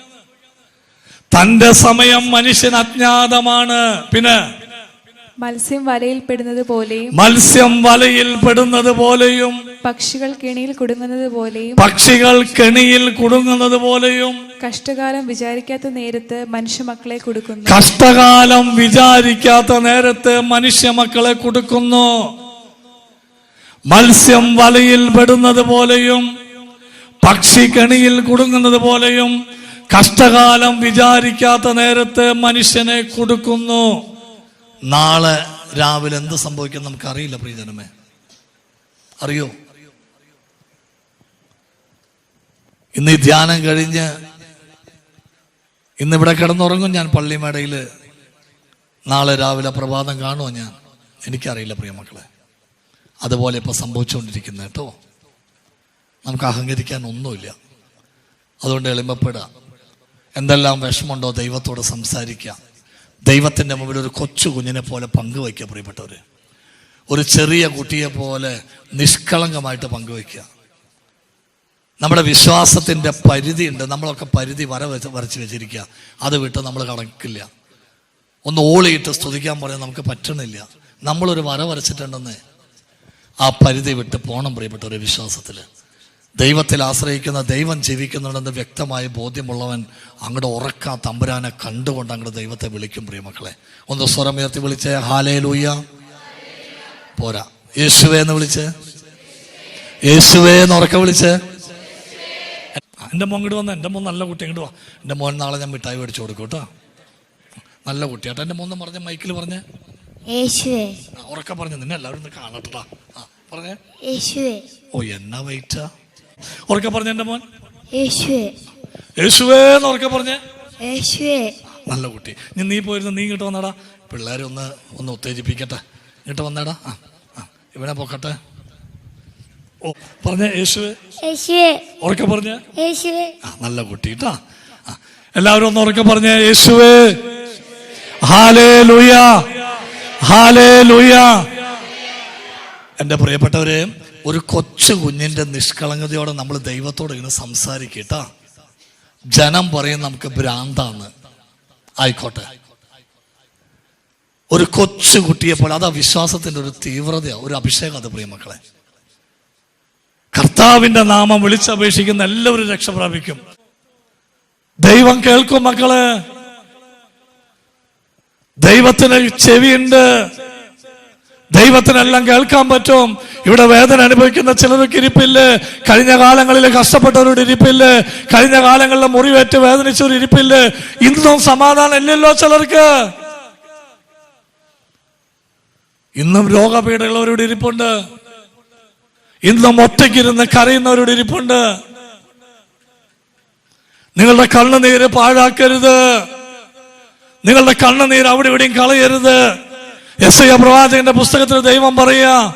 തന്റെ സമയം മനുഷ്യൻ അജ്ഞാതമാണ്. പിന്നെ മത്സ്യം വലയിൽ പെടുന്നത് പോലെയും മത്സ്യം വലയിൽ പെടുന്നത് പോലെയും പക്ഷികൾ കെണിയിൽ കുടുങ്ങുന്നത് പോലെയും പക്ഷികൾ കെണിയിൽ കുടുങ്ങുന്നത് പോലെയും കഷ്ടകാലം വിചാരിക്കാത്ത നേരത്ത് മനുഷ്യ മക്കളെ കൊടുക്കുന്നു. കഷ്ടകാലം വിചാരിക്കാത്ത നേരത്ത് മനുഷ്യ മക്കളെ കൊടുക്കുന്നു. മത്സ്യം വലയിൽ പെടുന്നത് പോലെയും പക്ഷി കുടുങ്ങുന്നത് പോലെയും കഷ്ടകാലം വിചാരിക്കാത്ത നേരത്ത് മനുഷ്യനെ കൊടുക്കുന്നു. നാളെ രാവിലെ എന്ത് സംഭവിക്കും നമുക്ക് അറിയില്ല പ്രിയജനമേ. അറിയോ? ഇന്ന് ഈ ധ്യാനം കഴിഞ്ഞ് ഇന്ന് ഇവിടെ കിടന്നുറങ്ങും ഞാൻ പള്ളിമേടയിൽ നാളെ രാവിലെ പ്രഭാതം കാണുമോ ഞാൻ? എനിക്കറിയില്ല പ്രിയമക്കളെ അതുപോലെ ഇപ്പോൾ സംഭവിച്ചുകൊണ്ടിരിക്കുന്നത് കേട്ടോ. നമുക്ക് അഹങ്കരിക്കാൻ ഒന്നുമില്ല. അതുകൊണ്ട് എളിമപ്പെടുക. എന്തെല്ലാം വിഷമമുണ്ടോ ദൈവത്തോട് സംസാരിക്കുക. ദൈവത്തിന്റെ മുമ്പിൽ ഒരു കൊച്ചു കുഞ്ഞിനെ പോലെ പങ്കുവയ്ക്കുക പ്രിയപ്പെട്ടവർ ഒരു ചെറിയ കുട്ടിയെ പോലെ നിഷ്കളങ്കമായിട്ട് പങ്കുവയ്ക്കുക. നമ്മുടെ വിശ്വാസത്തിന്റെ പരിധി ഉണ്ട് നമ്മളൊക്കെ പരിധി വര വരച്ച് വെച്ചിരിക്കുക. അത് വിട്ട് നമ്മൾ കടക്കില്ല. ഒന്ന് ഓളിയിട്ട് സ്തുതിക്കാൻ പറയാൻ നമുക്ക് പറ്റണില്ല. നമ്മളൊരു വര വരച്ചിട്ടുണ്ടെന്ന് ആ പരിധി വിട്ട് പോകണം പ്രിയപ്പെട്ട ഒരു വിശ്വാസത്തിൽ ദൈവത്തിൽ ആശ്രയിക്കുന്ന ദൈവം ജീവിക്കുന്നുണ്ടെന്ന് വ്യക്തമായ ബോധ്യമുള്ളവൻ അങ്ങോട്ട് ഉറക്ക തമ്പുരാനെ കണ്ടുകൊണ്ട് അങ്ങോട്ട് ദൈവത്തെ വിളിക്കും പ്രിയമക്കളെ ഒന്ന് സ്വരമുയർത്തി വിളിച്ച് ഹാലേ ലൂയ പോരാ. യേശുവേ എന്ന് വിളിച്ച്. യേശുവേ എന്ന് ഉറക്ക വിളിച്ച്. എന്റെ മോൻ ഇങ്ങോട്ട് വന്ന എന്റെ മോൻ നല്ല കുട്ടി ഇങ്ങോട്ട് വാ. എന്റെ മോൻ നാളെ ഞാൻ മിഠായി മേടിച്ചു കൊടുക്കും കേട്ടോ. നല്ല കുട്ടിയാട്ടോ എന്റെ മോൻ പറഞ്ഞ മൈക്കിൽ പറഞ്ഞേ. യേശുവേ. ഉറക്കെ പറഞ്ഞു നിന്നെ എല്ലാവരും കാണട്ടടാ. പറഞ്ഞേ. യേശുവേ. ഓ എന്നാ വെയിറ്റാ? ഉറക്കെ പറഞ്ഞ എന്റെ മോൻ. യേശുവേ. യേശുവേ എന്ന് ഉറക്കെ പറഞ്ഞേ. യേശുവേ. നല്ല കുട്ടി. നീ നീ പോയിരുന്ന നീ ഇങ്ങോട്ട് വന്നടാ. പിള്ളേരെ ഒന്ന് ഒന്ന് ഉത്തേജിപ്പിക്കട്ടെ. ഇങ്ങോട്ട് വന്നാടാ. ആ ആ ഇവനെ പൊക്കട്ടെ. ഓ പറഞ്ഞ യേശുവേ. യേശുവേ. ഉറക്കെ പറഞ്ഞ. യേശുവേ. ആ നല്ല കുട്ടി കേട്ടാ എല്ലാവരും ഒന്ന് ഉറക്കെ പറഞ്ഞേ യേശുവേ. ഹാലേ ലുയ എന്റെ പ്രിയപ്പെട്ടവരെ ഒരു കൊച്ചു കുഞ്ഞിന്റെ നിഷ്കളങ്കതയോടെ നമ്മൾ ദൈവത്തോട് ഇങ്ങനെ സംസാരിക്കട്ടാ. ജനം പറയും നമുക്ക് ഭ്രാന്താന്ന്. ആയിക്കോട്ടെ. ഒരു കൊച്ചു കുട്ടിയെ അതാ വിശ്വാസത്തിന്റെ ഒരു തീവ്രതയാ ഒരു അഭിഷേകം അത് പ്രിയമക്കളെ കർത്താവിന്റെ നാമം വിളിച്ചപേക്ഷിക്കുന്ന എല്ലാവരും രക്ഷ പ്രാപിക്കും ദൈവം കേൾക്കും മക്കൾ. ദൈവത്തിന് ചെവിയുണ്ട്. ദൈവത്തിനെല്ലാം കേൾക്കാൻ പറ്റും. ഇവിടെ വേദന അനുഭവിക്കുന്ന ചിലർക്ക് ഇരിപ്പില്ല. കഴിഞ്ഞ കാലങ്ങളിൽ കഷ്ടപ്പെട്ടവരോട് ഇരിപ്പില്ല. കഴിഞ്ഞ കാലങ്ങളിലെ മുറിവേറ്റ് വേദനിച്ചവർ ഇരിപ്പില്ല. ഇന്നും സമാധാനം ഇല്ലല്ലോ ചിലർക്ക്. ഇന്നും രോഗപീഠകളവരോട് ഇരിപ്പുണ്ട്. ഇന്നും ഒറ്റയ്ക്കിരുന്ന് കരയുന്നവരോട് ഇരിപ്പുണ്ട്. നിങ്ങളുടെ കണ്ണുനീര് പാഴാക്കരുത്. നിങ്ങളുടെ കണ്ണുനീർ അവിടെ ഇവിടെയും കളയരുത്. എസ് ഐ പ്രവാചകന്റെ പുസ്തകത്തിൽ ദൈവം പറയാ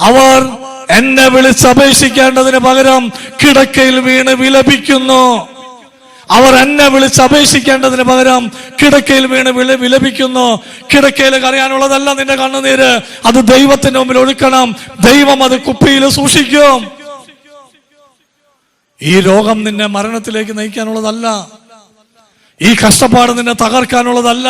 അവർ എന്നെ വിളിച്ചപേക്ഷിക്കേണ്ടതിന് പകരം കിടക്കയിൽ വീണ് വിലപിക്കുന്നു. അവർ എന്നെ വിളിച്ച് അപേക്ഷിക്കേണ്ടതിന് പകരം കിടക്കയിൽ വീണ് വില വിലപിക്കുന്നു. കിടക്കയിൽ കറിയാനുള്ളതല്ല നിന്റെ കണ്ണുനീര് അത് ദൈവത്തിന്റെ മുമ്പിൽ ഒഴുക്കണം. ദൈവം അത് കുപ്പിയിൽ സൂക്ഷിക്കും. ഈ രോഗം നിന്നെ മരണത്തിലേക്ക് നയിക്കാനുള്ളതല്ല. ഈ കഷ്ടപ്പാട് നിന്നെ തകർക്കാനുള്ളതല്ല.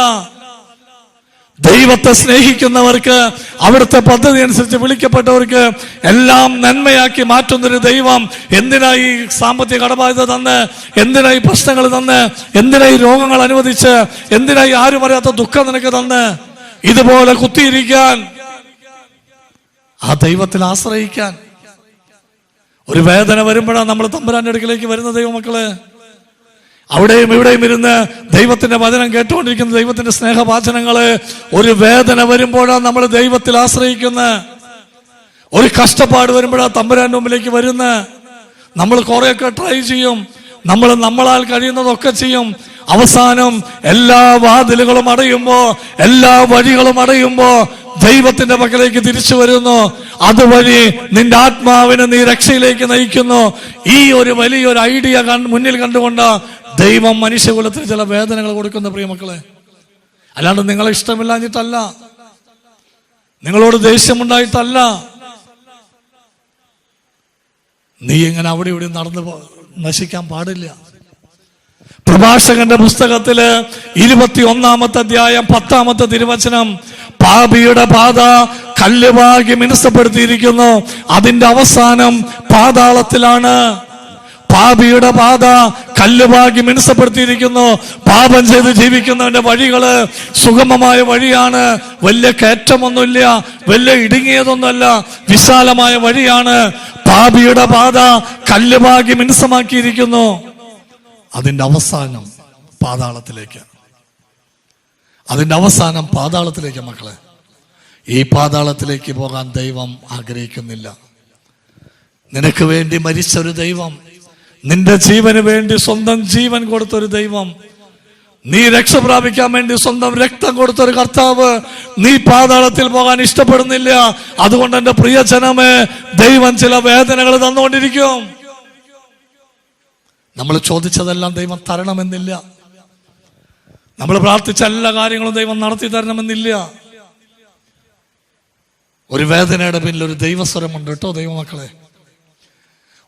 ദൈവത്തെ സ്നേഹിക്കുന്നവർക്ക് അവിടുത്തെ പദ്ധതി അനുസരിച്ച് വിളിക്കപ്പെട്ടവർക്ക് എല്ലാം നന്മയാക്കി മാറ്റുന്നൊരു ദൈവം എന്തിനായി സാമ്പത്തിക കടബാധ്യത തന്ന്? എന്തിനായി പ്രശ്നങ്ങൾ തന്ന്? എന്തിനായി രോഗങ്ങൾ അനുവദിച്ച്? എന്തിനായി ആരും അറിയാത്ത ദുഃഖം നിനക്ക് തന്ന്? ഇതുപോലെ കുത്തിയിരിക്കാൻ. ആ ദൈവത്തിൽ ആശ്രയിക്കാൻ. ഒരു വേദന വരുമ്പോഴാണ് നമ്മൾ തമ്പുരാന്റെ അടുക്കിലേക്ക് വരുന്ന ദൈവമക്കൾ. അവിടെയും ഇവിടെയും ഇരുന്ന് ദൈവത്തിന്റെ വചനം കേട്ടുകൊണ്ടിരിക്കുന്ന ദൈവത്തിന്റെ സ്നേഹവാചനങ്ങൾ ഒരു വേദന വരുമ്പോഴാണ് നമ്മൾ ദൈവത്തിൽ ആശ്രയിക്കുന്ന. ഒരു കഷ്ടപ്പാട് വരുമ്പോഴാണ് തമ്പുരാന്റെ മുമ്പിലേക്ക് വരുന്ന. നമ്മൾ കുറെയൊക്കെ ട്രൈ ചെയ്യും. നമ്മൾ നമ്മളാൽ കഴിയുന്നതൊക്കെ ചെയ്യും. അവസാനം എല്ലാ വാതിലുകളും അടയുമ്പോ എല്ലാ വഴികളും അടയുമ്പോ ദൈവത്തിന്റെ പക്കലേക്ക് തിരിച്ചു വരുന്നു. അതുവഴി നിന്റെ ആത്മാവിനെ നീ രക്ഷയിലേക്ക് നയിക്കുന്നു. ഈ ഒരു വലിയൊരു ഐഡിയ മുന്നിൽ കണ്ടുകൊണ്ട് ദൈവം മനുഷ്യകുലത്തിന് ചില വേദനകൾ കൊടുക്കുന്ന പ്രിയമക്കളെ. അല്ലാണ്ട് നിങ്ങളെ ഇഷ്ടമില്ലാഞ്ഞിട്ടല്ല. നിങ്ങളോട് ദേഷ്യമുണ്ടായിട്ടല്ല. നീ ഇങ്ങനെ അവിടെ ഇവിടെ നടന്നു നശിക്കാൻ പാടില്ല. പ്രഭാഷകന്റെ പുസ്തകത്തിൽ ഇരുപത്തി ഒന്നാമത്തെ അധ്യായം പത്താമത്തെ തിരുവചനം പാപിയുടെ പാത കല്ലുവാകി മിനുസപ്പെടുത്തിയിരിക്കുന്നു. അതിന്റെ അവസാനം പാതാളത്തിലാണ്. പാപിയുടെ പാത കല്ലുപാകി മിനുസപ്പെടുത്തിയിരിക്കുന്നു. പാപം ചെയ്ത് ജീവിക്കുന്നവന്റെ വഴികൾ സുഗമമായ വഴിയാണ്. വലിയ കയറ്റമൊന്നുമില്ല വലിയ ഇടുങ്ങിയതൊന്നുമല്ല വിശാലമായ വഴിയാണ്. പാപിയുടെ പാത കല്ലുപാകി മിനുസമാക്കിയിരിക്കുന്നു. അതിന്റെ അവസാനം പാതാളത്തിലേക്ക്. അതിന്റെ അവസാനം പാതാളത്തിലേക്ക് മക്കളെ. ഈ പാതാളത്തിലേക്ക് പോകാൻ ദൈവം ആഗ്രഹിക്കുന്നില്ല. നിനക്ക് വേണ്ടി മരിച്ചൊരു ദൈവം നിന്റെ ജീവന് വേണ്ടി സ്വന്തം ജീവൻ കൊടുത്തൊരു ദൈവം. നീ രക്ഷ പ്രാപിക്കാൻ വേണ്ടി സ്വന്തം രക്തം കൊടുത്തൊരു കർത്താവ്. നീ പാതാളത്തിൽ പോകാൻ ഇഷ്ടപ്പെടുന്നില്ല. അതുകൊണ്ട് എന്റെ പ്രിയജനമേ ദൈവം ചില വേദനകൾ തന്നുകൊണ്ടിരിക്കും. നമ്മൾ ചോദിച്ചതെല്ലാം ദൈവം തരണമെന്നില്ല. നമ്മൾ പ്രാർത്ഥിച്ച എല്ലാ കാര്യങ്ങളും ദൈവം നടത്തി തരണമെന്നില്ല. ഒരു വേദനയുടെ പിന്നിൽ ഒരു ദൈവസ്വരമുണ്ട് കേട്ടോ ദൈവമക്കളെ.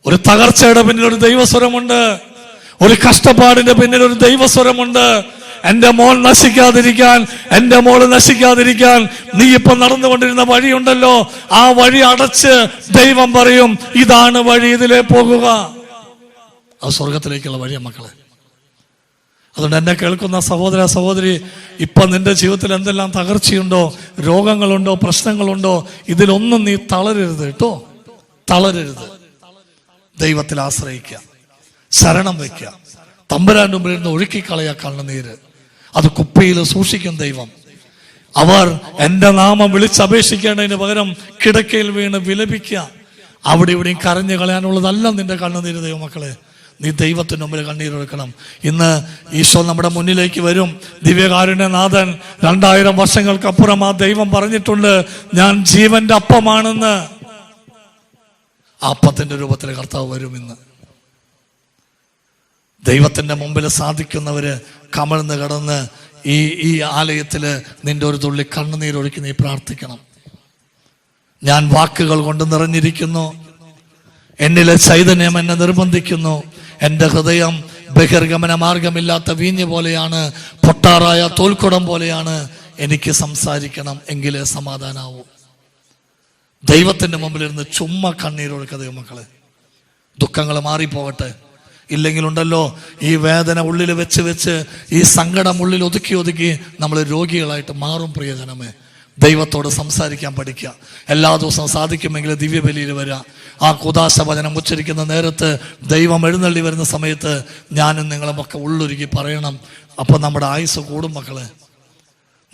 ഒരു തകർച്ചയുടെ പിന്നിൽ ഒരു ദൈവസ്വരമുണ്ട്. ഒരു കഷ്ടപ്പാടിന്റെ പിന്നിൽ ഒരു ദൈവസ്വരമുണ്ട്. എന്റെ മോൾ നശിക്കാതിരിക്കാൻ എന്റെ മോൾ നശിക്കാതിരിക്കാൻ നീ ഇപ്പൊ നടന്നുകൊണ്ടിരുന്ന വഴിയുണ്ടല്ലോ. ആ വഴി അടച്ച് ദൈവം പറയും ഇതാണ് വഴി ഇതിലെ പോകുക. അത് സ്വർഗത്തിലേക്കുള്ള വഴിയാ മക്കളെ. അതുകൊണ്ട് എന്നെ കേൾക്കുന്ന സഹോദര സഹോദരി ഇപ്പൊ നിന്റെ ജീവിതത്തിൽ എന്തെല്ലാം തകർച്ചയുണ്ടോ രോഗങ്ങളുണ്ടോ പ്രശ്നങ്ങളുണ്ടോ ഇതിലൊന്നും നീ തളരരുത് കേട്ടോ. തളരരുത്. ദൈവത്തിൽ ആശ്രയിക്കുക. ശരണം വയ്ക്കുക. തമ്പുരാന്റെ മുമ്പിൽ നിന്ന് ഒഴുക്കിക്കളയ കണ്ണുനീര് അത് കുപ്പയിൽ സൂക്ഷിക്കും ദൈവം. അവർ എന്റെ നാമം വിളിച്ചപേക്ഷിക്കേണ്ടതിന് പകരം കിടക്കയിൽ വീണ് വിലപിക്കുക. അവിടെ ഇവിടെയും കരഞ്ഞു കളയാനുള്ളതല്ല നിന്റെ കണ്ണുനീര് ദൈവമക്കളെ നീ ദൈവത്തിന് മുമ്പിൽ കണ്ണീരൊഴുക്കണം ഇന്ന് ഈശോ നമ്മുടെ മുന്നിലേക്ക് വരും. ദിവ്യകാരുണ്യനാഥൻ രണ്ടായിരം വർഷങ്ങൾക്കപ്പുറം ആ ദൈവം പറഞ്ഞിട്ടുണ്ട് ഞാൻ ജീവന്റെ അപ്പമാണെന്ന്. ആ അപ്പത്തിന്റെ രൂപത്തിൽ കർത്താവ് വരുമെന്ന് ദൈവത്തിന്റെ മുമ്പിൽ സാധിക്കുന്നവര് കമഴ്ന്ന് കിടന്ന് ഈ ഈ ആലയത്തിൽ നിന്റെ ഒരു തുള്ളി കണ്ണുനീരൊഴുക്കി നീ പ്രാർത്ഥിക്കണം. ഞാൻ വാക്കുകൾ കൊണ്ട് നിറഞ്ഞിരിക്കുന്നു. എന്നിലെ ചൈതന്യം എന്നെ നിർബന്ധിക്കുന്നു. എന്റെ ഹൃദയം ബഹിർഗമന മാർഗമില്ലാത്ത വീഞ്ഞ് പോലെയാണ് പൊട്ടാറായ തോൽക്കുടം പോലെയാണ്. എനിക്ക് സംസാരിക്കണം എങ്കിലേ സമാധാനാവൂ. ദൈവത്തിന്റെ മുമ്പിൽ ഇരുന്ന് ചുമ്മാ കണ്ണീരൊഴുക്ക ദൈവമക്കളെ ദുഃഖങ്ങൾ മാറിപ്പോകട്ടെ. ഇല്ലെങ്കിലുണ്ടല്ലോ ഈ വേദന ഉള്ളിൽ വെച്ച് വെച്ച് ഈ സങ്കടം ഉള്ളിൽ ഒതുക്കി ഒതുക്കി നമ്മൾ രോഗികളായിട്ട് മാറും പ്രിയജനമേ ദൈവത്തോട് സംസാരിക്കാൻ പഠിക്കുക എല്ലാ ദിവസവും സാധിക്കുമെങ്കിൽ ദിവ്യബലിയിൽ വരിക ആ കുദാശ വചനം ഉച്ചരിക്കുന്ന നേരത്ത് ദൈവം എഴുന്നള്ളി വരുന്ന സമയത്ത് ഞാനും നിങ്ങളുമൊക്കെ ഉള്ളൊരുക്കി പറയണം. അപ്പോൾ നമ്മുടെ ആയുസ് കൂടും മക്കളെ.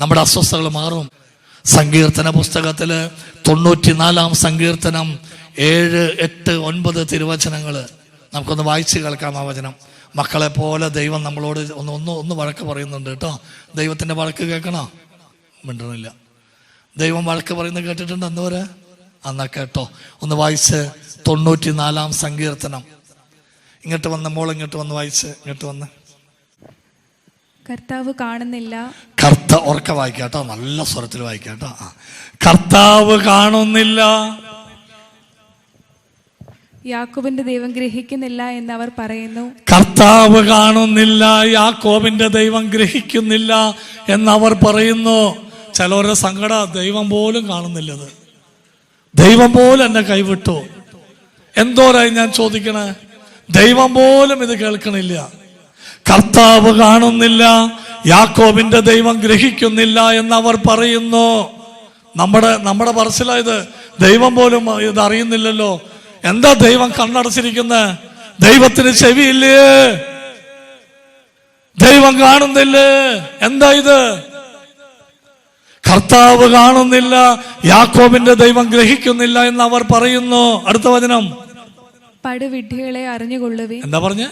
നമ്മുടെ അസ്വസ്ഥതകൾ മാറും. സങ്കീർത്തന പുസ്തകത്തിൽ തൊണ്ണൂറ്റിനാലാം സങ്കീർത്തനം ഏഴ് എട്ട് ഒൻപത് തിരുവചനങ്ങൾ നമുക്കൊന്ന് വായിച്ച് കേൾക്കാം ആ വചനം. മക്കളെ പോലെ ദൈവം നമ്മളോട് ഒന്ന് ഒന്ന് ഒന്ന് വഴക്ക് പറയുന്നുണ്ട് കേട്ടോ. ദൈവത്തിന്റെ വഴക്ക് കേൾക്കണോ? മിണ്ടണില്ല. ദൈവം വഴക്ക് പറയുന്നത് കേട്ടിട്ടുണ്ട് അന്ന് വരെ അന്നാ കേട്ടോ. ഒന്ന് വായിച്ച് തൊണ്ണൂറ്റിനാലാം സങ്കീർത്തനം. ഇങ്ങോട്ട് വന്ന മോൾ ഇങ്ങോട്ട് വന്ന് വായിച്ച് ഇങ്ങോട്ട് വന്ന്. കർത്താവ് കാണുന്നില്ല. കർത്ത ഉറക്ക വായിക്കാട്ടോ നല്ല സ്വരത്തിൽ വായിക്കാട്ടോ. കർത്താവ് കാണുന്നില്ല. യാക്കോബിന്റെ ദൈവം ഗ്രഹിക്കുന്നില്ല എന്ന് അവർ പറയുന്നു. കർത്താവ് കാണുന്നില്ല യാക്കോബിന്റെ ദൈവം ഗ്രഹിക്കുന്നില്ല എന്ന് അവർ പറയുന്നു. ചിലവരുടെ സങ്കട ദൈവം പോലും കാണുന്നില്ലത്. ദൈവം പോലും എന്നെ കൈവിട്ടു. എന്തോരായി ഞാൻ ചോദിക്കണേ? ദൈവം പോലും ഇത് കേൾക്കണില്ല. കർത്താവ് കാണുന്നില്ല യാക്കോബിന്റെ ദൈവം ഗ്രഹിക്കുന്നില്ല എന്നവർ പറയുന്നു. നമ്മുടെ നമ്മുടെ പറച്ചിലായത് ദൈവം പോലും ഇത് അറിയുന്നില്ലല്ലോ. എന്താ ദൈവം കണ്ണടച്ചിരിക്കുന്നത് ദൈവത്തിന് ചെവിയില്ലേ? ദൈവം കാണുന്നില്ലേ? എന്താ ഇത്? കർത്താവ് കാണുന്നില്ല യാക്കോബിന്റെ ദൈവം ഗ്രഹിക്കുന്നില്ല എന്ന് അവർ പറയുന്നു. അടുത്ത വചനം. പടുവിഡ്ഢികളെ അറിഞ്ഞുകൊള്ളുവേ എന്താ പറഞ്ഞ?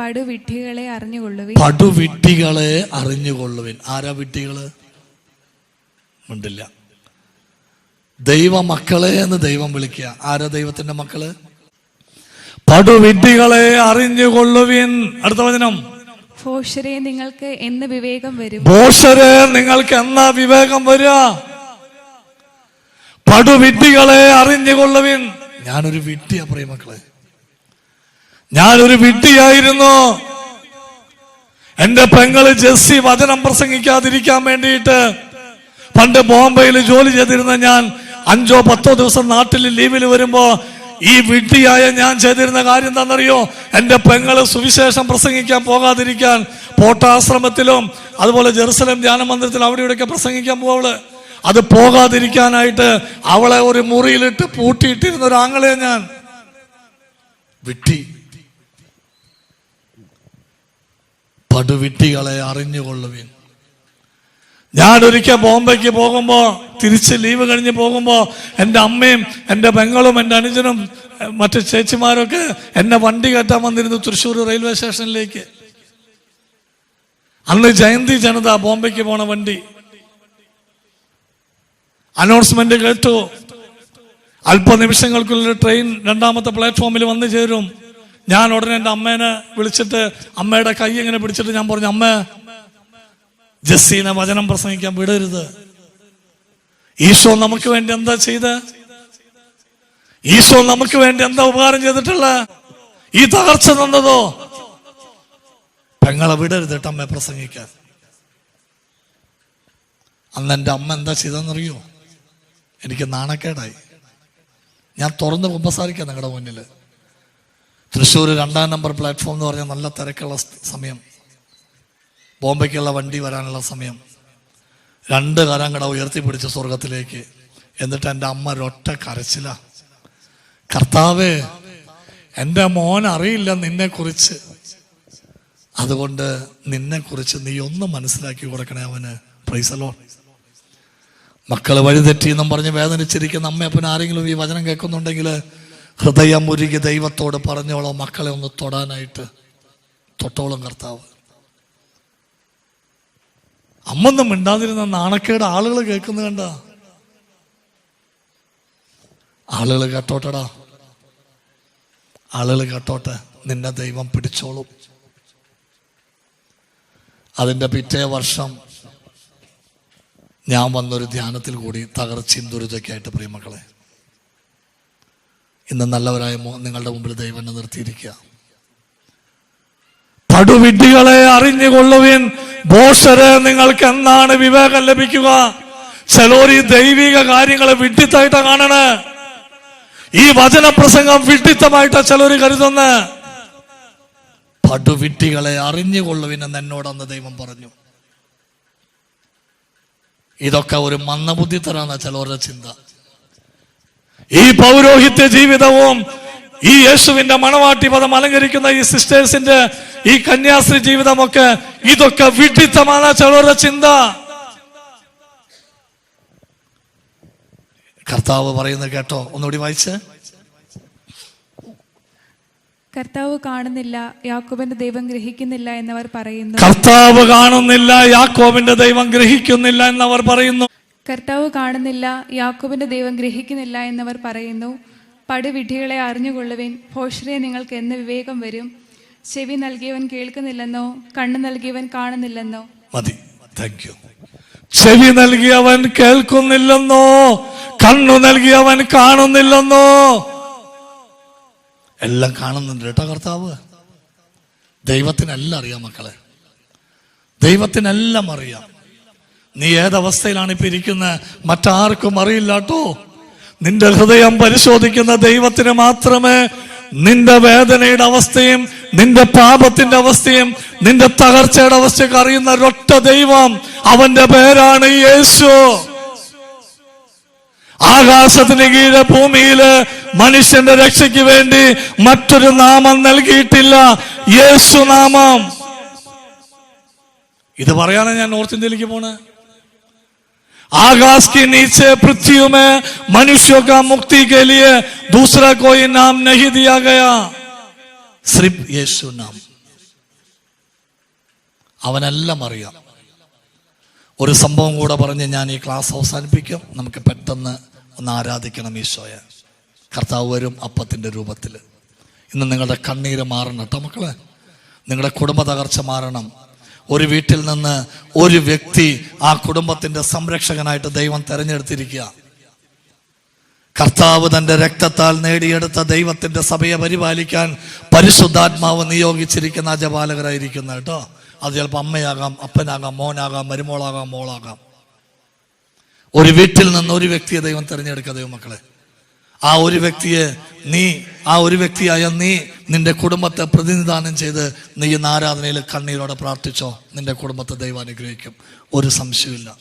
പടുവിഡ്ഢികളെ അറിഞ്ഞുകൊള്ളുവിൻ. പടുവിട്ടികളെ അറിഞ്ഞുകൊള്ളുവിൻ. ആരാ വിട്ടികൾ ഉണ്ടില്ല. ദൈവ മക്കളെ എന്ന് ദൈവം വിളിക്കുക. ആരാ ദൈവത്തിന്റെ മക്കൾ? പടുവിട്ടികളെ അറിഞ്ഞുകൊള്ളുവിൻ. അടുത്ത വചനം. ഭോഷരെ നിങ്ങൾക്ക് എന്ന് വിവേകം വരും? ബോഷരെ നിങ്ങൾക്ക് എന്ന വിവേകം വരിക പടുവിട്ടികളെ അറിഞ്ഞുകൊള്ളുവിൻ. ഞാനൊരു വിട്ടിയാ പറയും മക്കളെ. ഞാനൊരു വിഡ്ഢിയായിരുന്നു. എന്റെ പെങ്ങൾ ജെസ്സി വചനം പ്രസംഗിക്കാതിരിക്കാൻ വേണ്ടിയിട്ട് പണ്ട് ബോംബെയിൽ ജോലി ചെയ്തിരുന്ന ഞാൻ അഞ്ചോ പത്തോ ദിവസം നാട്ടിൽ ലീവിൽ വരുമ്പോ ഈ വിഡ്ഢിയായ ഞാൻ ചെയ്തിരുന്ന കാര്യം എന്താണെന്നറിയോ? എന്റെ പെങ്ങൾ സുവിശേഷം പ്രസംഗിക്കാൻ പോകാതിരിക്കാൻ പോട്ടാശ്രമത്തിലും അതുപോലെ ജെറുസലം ധ്യാന മന്ദിരത്തിലും അവിടെ ഇവിടെയൊക്കെ പ്രസംഗിക്കാൻ പോവൾ. അത് പോകാതിരിക്കാനായിട്ട് അവളെ ഒരു മുറിയിലിട്ട് പൂട്ടിയിട്ടിരുന്ന ഒരാങ്ങളെ ഞാൻ. വിട്ടി പടുവിട്ടികളെ അറിഞ്ഞുകൊള്ളുവിൻ. ഞാൻ ഒരിക്കൽ ബോംബെക്ക് പോകുമ്പോൾ തിരിച്ച് ലീവ് കഴിഞ്ഞ് പോകുമ്പോൾ എന്റെ അമ്മയും എന്റെ പെങ്ങളും എന്റെ അനുജനും മറ്റു ചേച്ചിമാരൊക്കെ എന്നെ വണ്ടി കയറ്റാൻ വന്നിരുന്നു തൃശ്ശൂർ റെയിൽവേ സ്റ്റേഷനിലേക്ക്. അന്ന് ജയന്തി ജനത ബോംബെക്ക് പോണ വണ്ടി. അനൗൺസ്മെന്റ് കേട്ടു. അല്പനിമിഷങ്ങൾക്കുള്ളിൽ ട്രെയിൻ രണ്ടാമത്തെ പ്ലാറ്റ്ഫോമിൽ വന്നു ചേരും. ഞാൻ ഉടനെ എന്റെ അമ്മേനെ വിളിച്ചിട്ട് അമ്മയുടെ കൈ ഇങ്ങനെ പിടിച്ചിട്ട് ഞാൻ പറഞ്ഞു അമ്മ ജസ്സീനെ വചനം പ്രസംഗിക്കാൻ വിടരുത്. ഈശോ നമുക്ക് വേണ്ടി എന്താ ചെയ്ത്? ഈശോ നമുക്ക് വേണ്ടി എന്താ ഉപകാരം ചെയ്തിട്ടുള്ള ഈ തകർച്ച തന്നതോ? പെങ്ങളെ വിടരുത് അമ്മ പ്രസംഗിക്കാൻ. അന്ന് എന്റെ അമ്മ എന്താ ചെയ്തെന്നറിയോ എനിക്ക് നാണക്കേടായി. ഞാൻ തുറന്ന് കുമ്പസാരിക്കാം നിങ്ങളുടെ മുന്നിൽ തൃശ്ശൂർ രണ്ടാം നമ്പർ പ്ലാറ്റ്ഫോം എന്ന് പറഞ്ഞാൽ നല്ല തിരക്കുള്ള സമയം. ബോംബെക്കുള്ള വണ്ടി വരാനുള്ള സമയം. രണ്ട് കരം കട ഉയർത്തിപ്പിടിച്ച് സ്വർഗത്തിലേക്ക് എന്നിട്ട് എന്റെ അമ്മ ഒരൊറ്റ കരച്ചില. കർത്താവ് എന്റെ മോൻ അറിയില്ല നിന്നെക്കുറിച്ച്. അതുകൊണ്ട് നിന്നെക്കുറിച്ച് നീ ഒന്ന് മനസ്സിലാക്കി കൊടുക്കണേ അവന്. പ്രൈസലോ മക്കൾ വഴിതെറ്റി എന്നും പറഞ്ഞ് വേദനിച്ചിരിക്കുന്ന അമ്മയപ്പൻ ആരെങ്കിലും ഈ വചനം കേൾക്കുന്നുണ്ടെങ്കിൽ ഹൃദയം ഉരുകി ദൈവത്തോട് പറഞ്ഞോളോ മക്കളെ ഒന്ന് തൊടാനായിട്ട്. തൊട്ടോളം കർത്താവ്. അമ്മൊന്നും മിണ്ടാതിരുന്ന നാണക്കേട് ആളുകൾ കേൾക്കുന്നു കണ്ട? ആളുകൾ കേട്ടോട്ടടാ. ആളുകൾ കേട്ടോട്ടെ നിന്നെ ദൈവം പിടിച്ചോളും. അതിന്റെ പിറ്റേ വർഷം ഞാൻ വന്നൊരു ധ്യാനത്തിൽ കൂടി തകർച്ചയും ദുരിതമൊക്കെ പ്രിയമക്കളെ ഇന്ന് നല്ലവരായ നിങ്ങളുടെ മുമ്പിൽ ദൈവം നിർത്തിയിരിക്കുക. പടുവിഡ്ഢികളെ അറിഞ്ഞുകൊള്ളുവിൻ. ബോഷരെ നിങ്ങൾക്ക് എന്നാണ് വിവേകം ലഭിക്കുക? ചിലോർ ഈ ദൈവിക കാര്യങ്ങളെ വിഡ്ഢിത്തായിട്ടാ കാണണേ. ഈ വചനപ്രസംഗം വിഡ്ഢിത്തമായിട്ടാ ചിലർ കരുതുന്ന. പടുവിട്ടികളെ അറിഞ്ഞുകൊള്ളുവിൻ എന്ന് എന്നോടന്ന് ദൈവം പറഞ്ഞു. ഇതൊക്കെ ഒരു മന്ദബുദ്ധിത്തരാണ് ചിലവരുടെ ചിന്ത. ഈ പൗരോഹിത്യ ജീവിതവും ഈ യേശുവിന്റെ മണവാട്ടി പദം അലങ്കരിക്കുന്ന ഈ സിസ്റ്റേഴ്സിന്റെ ഈ കന്യാസ്ത്രീ ജീവിതമൊക്കെ ഇതൊക്കെ വിഡിത്തമാണ് ചിലരുടെ ചിന്ത. കർത്താവ് പറയുന്നത് കേട്ടോ? ഒന്നുകൂടി വായിച്ച്. കർത്താവ് കാണുന്നില്ല യാക്കോബിന്റെ ദൈവം ഗ്രഹിക്കുന്നില്ല എന്നവർ പറയുന്നു. കർത്താവ് കാണുന്നില്ല യാക്കോബിന്റെ ദൈവം ഗ്രഹിക്കുന്നില്ല എന്നവർ പറയുന്നു. കർത്താവ് കാണുന്നില്ല യാക്കോബിന്റെ ദൈവം ഗ്രഹിക്കുന്നില്ല എന്നവർ പറയുന്നു പടുവിഡ്ഢികളെ അറിഞ്ഞുകൊള്ളുവിൻ ഭോഷരെ നിങ്ങൾക്ക് എന്ന് വിവേകം വരും. ചെവി നൽകിയവൻ കേൾക്കുന്നില്ലെന്നോ കണ്ണ് നൽകിയവൻ കാണുന്നില്ലെന്നോ? മതി. താങ്ക് യു ചെവി നൽകിയവൻ കേൾക്കുന്നില്ലെന്നോ കണ്ണു നൽകിയവൻ കാണുന്നില്ലെന്നോ? എല്ലാം കാണുന്നുണ്ട് കേട്ടോ കർത്താവ്. ദൈവത്തിനെല്ലാം അറിയാം മക്കളെ. ദൈവത്തിനെല്ലാം അറിയാം. നീ ഏതവസ്ഥയിലാണ് ഇപ്പൊ ഇരിക്കുന്നത്? മറ്റാർക്കും അറിയില്ല കേട്ടോ നിന്റെ ഹൃദയം പരിശോധിക്കുന്ന ദൈവത്തിന് മാത്രമേ നിന്റെ വേദനയുടെ അവസ്ഥയും നിന്റെ പാപത്തിന്റെ അവസ്ഥയും നിന്റെ തകർച്ചയുടെ അവസ്ഥയൊക്കെ അറിയുന്ന ഒരൊറ്റ ദൈവം അവന്റെ പേരാണ് യേശു. ആകാശത്തിന് കീഴെ ഭൂമിയിൽ മനുഷ്യന്റെ രക്ഷയ്ക്ക് വേണ്ടി മറ്റൊരു നാമം നൽകിയിട്ടില്ല. യേശു നാമം. ഇത് പറയാനാണ് ഞാൻ നോർത്ത് ഇന്ത്യയിലേക്ക് പോണേ? आकाश के नीचे पृथ्वी में मनुष्यों का मुक्ति के लिए दूसरा कोई नाम नहीं दिया गया सिर्फ യേശു നാം അവനെല്ലാം അറിയാം ഒരു സംഭവം കൂടെ പറഞ്ഞ് ഞാൻ ഈ ക്ലാസ് അവസാനിപ്പിക്കും നമുക്ക് പെട്ടെന്ന് ഒന്ന് ആരാധിക്കണം ഈശോയെ കർത്താവ് വരും അപ്പത്തിന്റെ രൂപത്തിൽ ഇന്ന് നിങ്ങളുടെ കണ്ണീര് മാറണം കേട്ടോ മക്കളെ നിങ്ങളുടെ കുടുംബ തകർച്ച മാറണം ഒരു വീട്ടിൽ നിന്ന് ഒരു വ്യക്തി ആ കുടുംബത്തിന്റെ സംരക്ഷകനായിട്ട് ദൈവം തെരഞ്ഞെടുത്തിരിക്കുക. കർത്താവ് തന്റെ രക്തത്താൽ നേടിയെടുത്ത ദൈവത്തിന്റെ സഭയെ പരിപാലിക്കാൻ പരിശുദ്ധാത്മാവ് നിയോഗിച്ചിരിക്കുന്ന ജപാലകരായിരിക്കുന്ന കേട്ടോ. അത് ചിലപ്പോൾ അമ്മയാകാം അപ്പനാകാം മോനാകാം മരുമോളാകാം മോളാകാം. ഒരു വീട്ടിൽ നിന്ന് ഒരു വ്യക്തിയെ ദൈവം തിരഞ്ഞെടുക്കുക ദൈവമക്കളെ. ആ ഒരു വ്യക്തിയെ നീ ആ ഒരു വ്യക്തിയായ നീ നിന്റെ കുടുംബത്തെ പ്രതിനിധാനം ചെയ്ത് നീ ഇന്ന് ആരാധനയിൽ കണ്ണീരോടെ പ്രാർത്ഥിച്ചോ. നിന്റെ കുടുംബത്തെ ദൈവം അനുഗ്രഹിക്കും. ഒരു സംശയമില്ല